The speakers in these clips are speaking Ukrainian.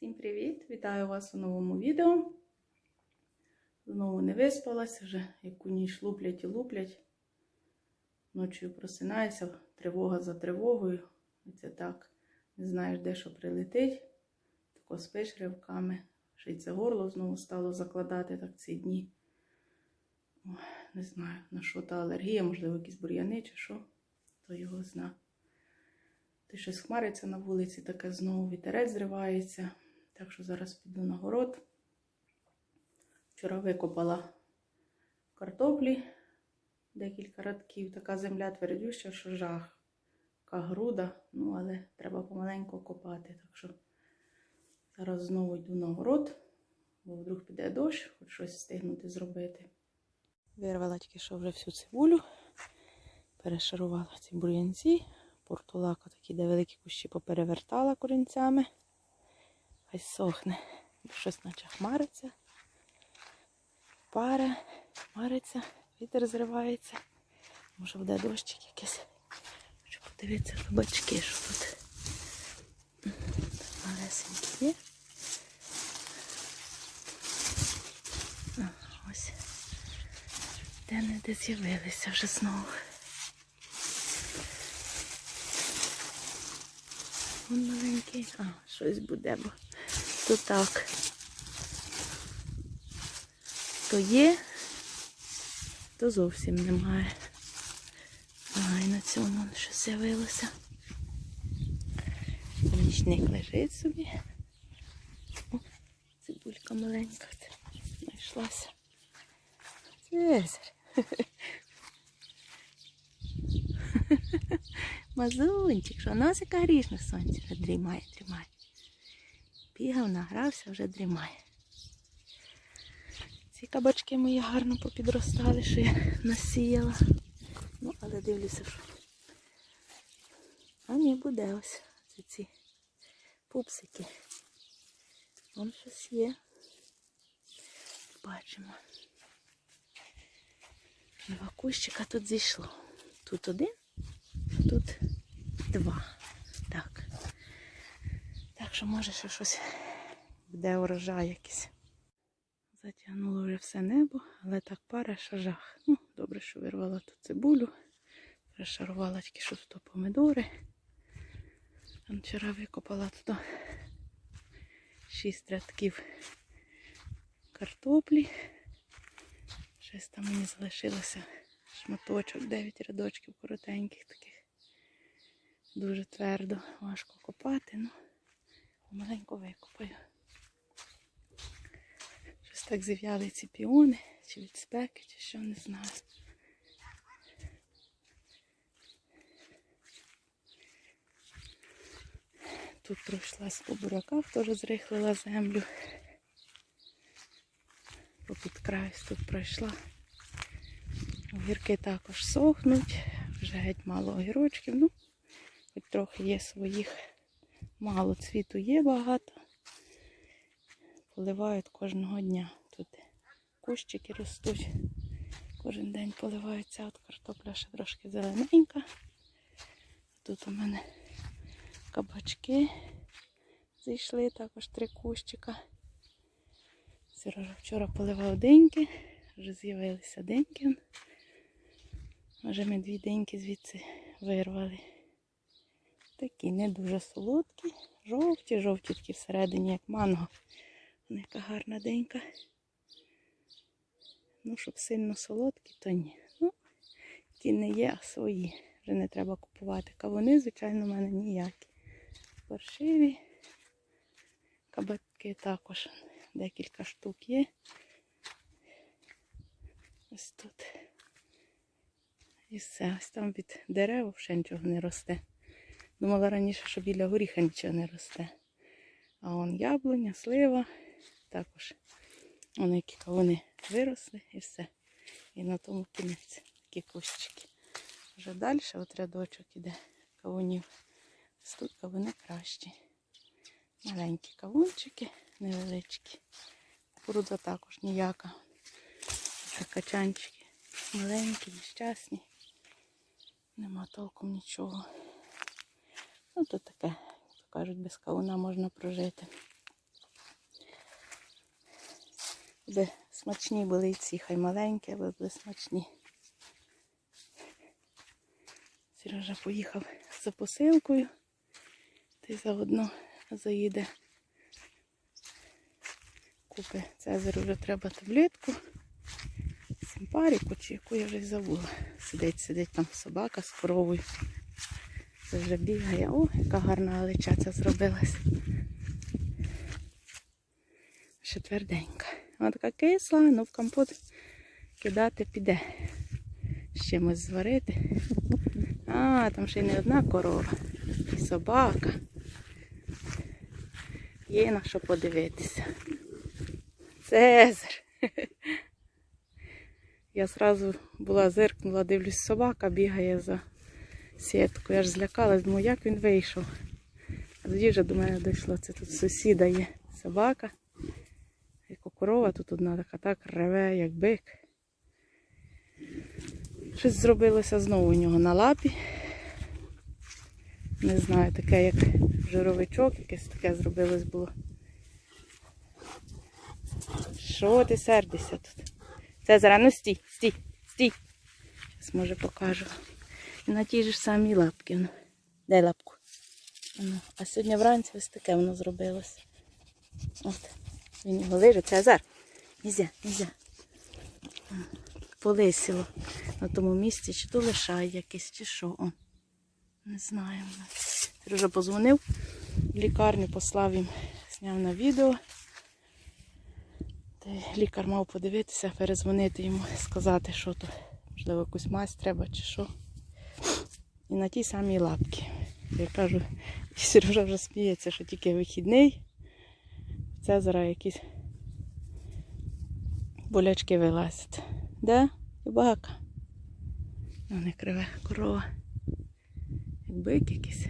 Всім привіт! Вітаю вас у новому відео. Знову не виспалася, вже яку ніч луплять і луплять. Ночі просинаюся, тривога за тривогою. І це так, не знаєш, де що прилетить. Тако спиш ривками. Ще й це горло знову стало закладати так ці дні. Ой, не знаю, на що та алергія, можливо, якісь бур'яни чи що, то його зна. Ти щось хмариться на вулиці, таке знову вітерець зривається. Так що зараз піду на город. Вчора викопала картоплі, декілька радків. Така земля твердюща, що жах. Така груда, ну але треба помаленьку копати. Так що зараз знову йду на город, бо вдруг піде дощ, хоч щось встигнути зробити. Вирвала тільки що вже всю цибулю, перешарувала ці бур'янці, портулака такі, де великі кущі поперевертала корінцями. Хай сохне. Щось наче хмариться. Паре, хмариться, вітер зривається. Може буде дощик якийсь. Хочу подивитися кабачки, що тут. Малесенькі є. Ось. Де не де з'явилися вже знову. Вон маленький. А, щось буде, бо то так. То є, то зовсім немає. А, і на цьому щось з'явилося. Нічник лежить собі. О, цибулька маленька знайшлася. Цезарь. Мазунчик, що носика грішне сонце вже дрімає, дрімає. Бігав, награвся, вже дрімає. Ці кабачки мої гарно попідростали, що я насіяла. Ну, але дивлюся, що. А ні, буде ось ці, пупсики. Вон щось є. Бачимо. Два кущика тут зійшло. Тут один, тут два. Так. Так що може ще щось буде урожай якийсь. Затягнуло вже все небо, але так пара, що жах. Ну, добре, що вирвала тут цибулю. Пришарувала тільки що тут помидори. Там вчора викопала туди шість рядків картоплі. Щось там мені залишилося шматочок, дев'ять рядочків коротеньких таких. Дуже твердо, важко копати, ну маленько викопаю. Щось так зів'яли ці піони, чи від спеки, чи що, не знаю. Тут пройшлась по буряках, теж зрихлила землю. Попід край тут пройшла. Огірки також сохнуть, вже геть мало огірочків. Ну, хоч трохи є своїх. Мало цвіту є багато. Поливають кожного дня. Тут кущики ростуть. Кожен день поливаються. От картопля ще трошки зелененька. Тут у мене кабачки зійшли, також три кущика. Сережа вчора поливав деньки, вже з'явилися деньки. Вже ми дві деньки звідси вирвали. Такі не дуже солодкі, жовті, жовті такі всередині, як манго. Вона яка гарна денька. Ну, щоб сильно солодкі, то ні. Ну, ті не є, а свої. Вже не треба купувати. Кавуни, звичайно, в мене ніякі. Паршиві. Кабатки також декілька штук є. Ось тут. І все. Ось там від дерев ще нічого не росте. Думала раніше, що біля горіха нічого не росте. А он яблуня, слива, також вони які кавуни виросли і все. І на тому кінець такі кущики. Вже далі от рядочок іде кавунів. Тут кавуни кращі. Маленькі кавунчики, невеличкі. Кукурудза також ніяка. Це качанчики маленькі, нещасні. Нема толком нічого. Ну, то таке, як кажуть, без кавуна можна прожити. аби смачні були і ці, хай маленькі, аби були смачні. Сережа поїхав за посилкою. Й заодно заїде. Купи Цезарю вже треба таблетку. Симпаріку чи яку я вже забула. Сидить, сидить там собака з коровою. Це вже бігає. О, яка гарна галича зробилась. Ще тверденька. Вона така кисла, ну в компот кидати піде. З чимось зварити. А, там ще й не одна корова. І собака. Є на що подивитися. Цезар. Я зразу була зиркнула, дивлюсь, собака бігає за сіткою. Я ж злякалась, думаю, як він вийшов. А тоді вже до мене дійшло, це тут сусіда є собака. Як корова тут одна така так реве, як бик. Щось зробилося знову у нього на лапі. Не знаю, таке як жировичок, якесь таке зробилось було. Що ти сердишся тут? Це зараз, ну стій, стій, стій. Зараз може покажу. На тій ж самій лапки. Ну. Дай лапку. А сьогодні вранці ось таке воно зробилось. От. Він його лежить. Цезар. Нельзя, нельзя. Полисіло на тому місці, чи то лишає якесь, чи що. О. Не знаю. Вже позвонив в лікарню, послав їм, зняв на відео. Та лікар мав подивитися, перезвонити йому, сказати, що то, можливо, якусь мазь треба чи що. І на тій самій лапці. Я кажу, Сережа вже сміється, що тільки вихідний. Це зараз якісь болячки вилазять. Де? Собака. Ну, не криве корова. Як бик якийсь.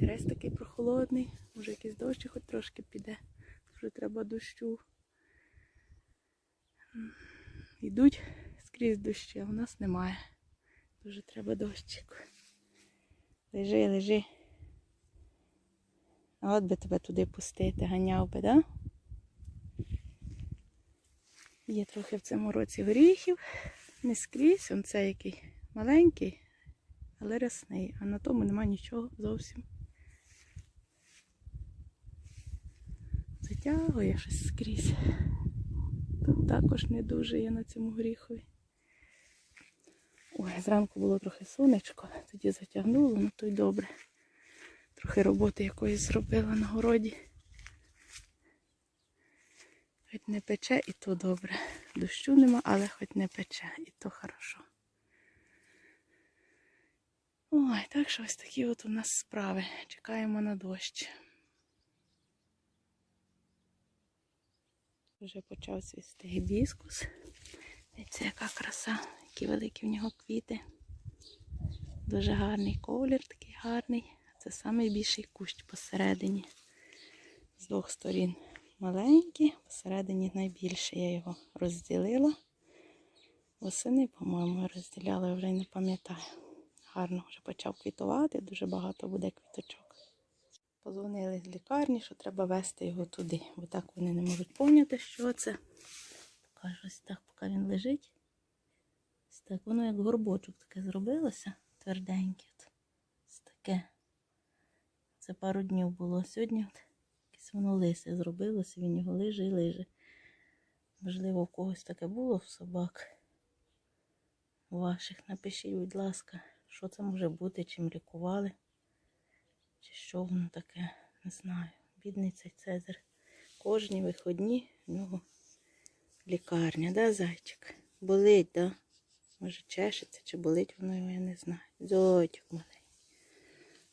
Терес такий прохолодний. Може якийсь дощ хоч трошки піде. Вже треба дощу. Йдуть скрізь дощі, а в нас немає. Дуже треба дощик. Лежи, лежи. От би тебе туди пустити, ганяв би, да? Є трохи в цьому році горіхів. Не скрізь, он це який маленький, але рясний. А на тому нема нічого зовсім. Затягує щось скрізь. Тут також не дуже є на цьому горіхові. Ой, зранку було трохи сонечко, тоді затягнуло, ну то й добре. Трохи роботи якоїсь зробила на городі. Хоч не пече, і то добре. Дощу нема, але хоч не пече, і то хорошо. Ой, так що ось такі от у нас справи. Чекаємо на дощ. Вже почав цвісти гібіскус. Це яка краса, які великі в нього квіти. Дуже гарний колір, такий гарний. Це найбільший кущ посередині. З двох сторін маленький, посередині найбільший. Я його розділила. Восени, по-моєму, я розділяла, я вже не пам'ятаю. Гарно вже почав квітувати, дуже багато буде квіточок. Позвонили з лікарні, що треба вести його туди, бо так вони не можуть поняти, що це. Покажу ось так, поки він лежить. Ось так, воно як горбочок таке зробилося, тверденьке. Ось таке. Це пару днів було. Сьогодні якесь воно лисе зробилося, він його лиже і лиже. Можливо, у когось таке було в собак. Ваших напишіть, будь ласка, що це може бути, чим лікували. Чи що воно таке, не знаю. Бідний цей Цезар. Кожні виходні в нього лікарня, да, зайчик? Болить, да? Може чешеться, чи болить воно його, я не знаю. Зойчик маленький.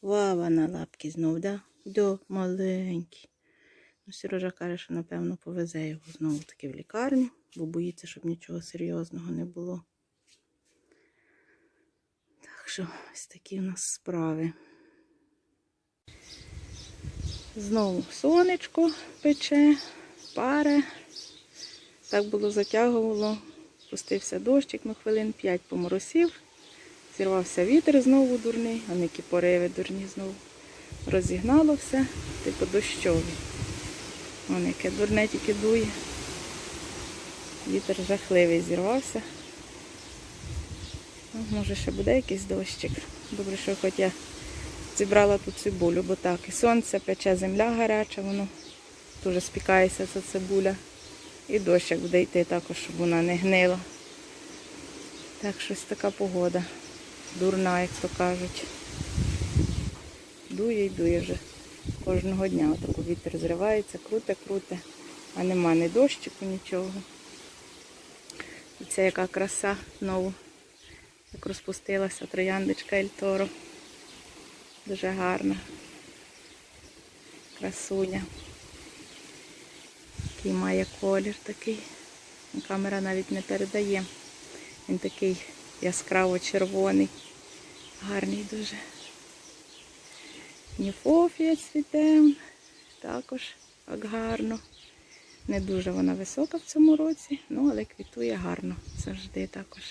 Вава на лапки знов, да? До маленький. Ну, Сережа каже, що напевно повезе його знову таки в лікарню, бо боїться, щоб нічого серйозного не було. Так що ось такі у нас справи. Знову сонечко пече, паре. Так було затягувало. Пустився дощик, ну хвилин 5 поморосів. Зірвався вітер знову дурний, а які пориви дурні знову. Розігнало все, типу дощові. Вон яке дурне тільки дує. Вітер жахливий зірвався. Ну, може ще буде якийсь дощик. Добре, що хоч я зібрала тут цибулю, бо так, і сонце пече, земля гаряча, воно дуже спікається ця цибуля. І дощ як буде йти також, щоб вона не гнила. Так, щось така погода. Дурна, як то кажуть. Дує і дує вже кожного дня. Отако вітер зривається, круте, круте, а нема ні дощику, нічого. І це яка краса знову. Як розпустилася трояндочка Ельторо. Дуже гарна. Красуня. Який має колір такий. Камера навіть не передає. Він такий яскраво червоний. Гарний дуже. Ніфофія цвіте. Також так гарно. Не дуже вона висока в цьому році, ну але квітує гарно завжди також.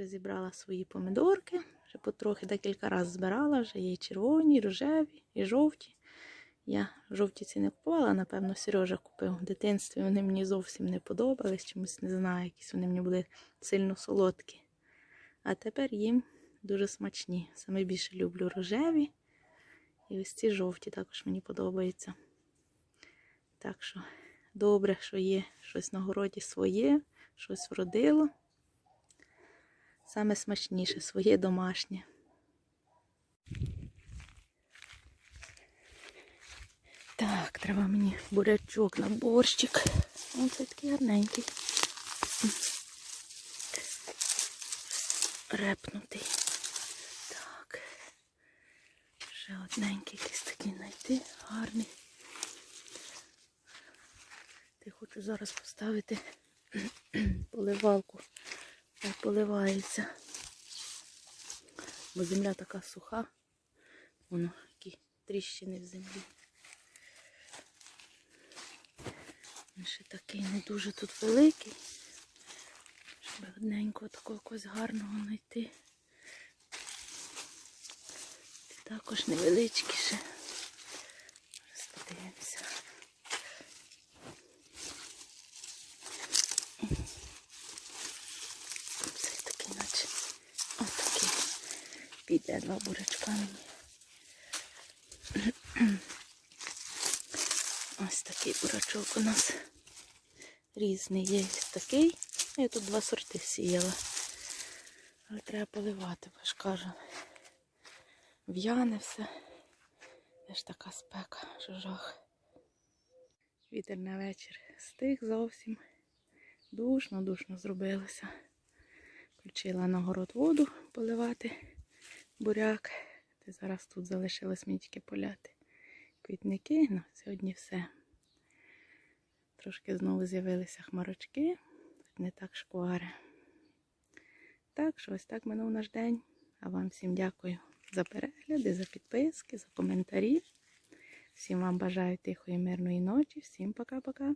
Вже зібрала свої помидорки, вже потрохи декілька разів збирала, вже є червоні, рожеві, і жовті. Я жовті ці не купувала, напевно, Сережа купив. В дитинстві вони мені зовсім не подобались, чомусь не знаю, якісь вони мені були сильно солодкі. А тепер їм дуже смачні. Саме більше люблю рожеві. І ось ці жовті також мені подобаються. Так що добре, що є щось на городі своє, щось вродило. Саме смачніше, своє домашнє. Так, треба мені бурячок на борщик. Ось такий гарненький. Репнутий. Так. Ще одненький якийсь такий знайти. Гарний. Ти хочу зараз поставити поливалку. Поливається. Бо земля така суха. Воно які тріщини в землі. Він ще такий не дуже тут великий. Щоб одненького такого якогось гарного знайти. Також невеличкий ще. Зараз подивимося. Цей такий, наче. Ось такий. Піде два бурячка. Ось такий бурачок у нас різний є. Такий. Я тут два сорти сіяла. Але треба поливати, бо ж кажу. В'яне все. Це ж така спека, що жах. Вітер на вечір стих зовсім. Душно, душно зробилося. Включила на город воду поливати буряк. Та зараз тут залишилось мені тільки поляти квітники. Ну, сьогодні все. Трошки знову з'явилися хмарочки, не так шквари. Так що ось так минув наш день. А вам всім дякую за перегляди, за підписки, за коментарі. Всім вам бажаю тихої, мирної ночі. Всім пока-пока.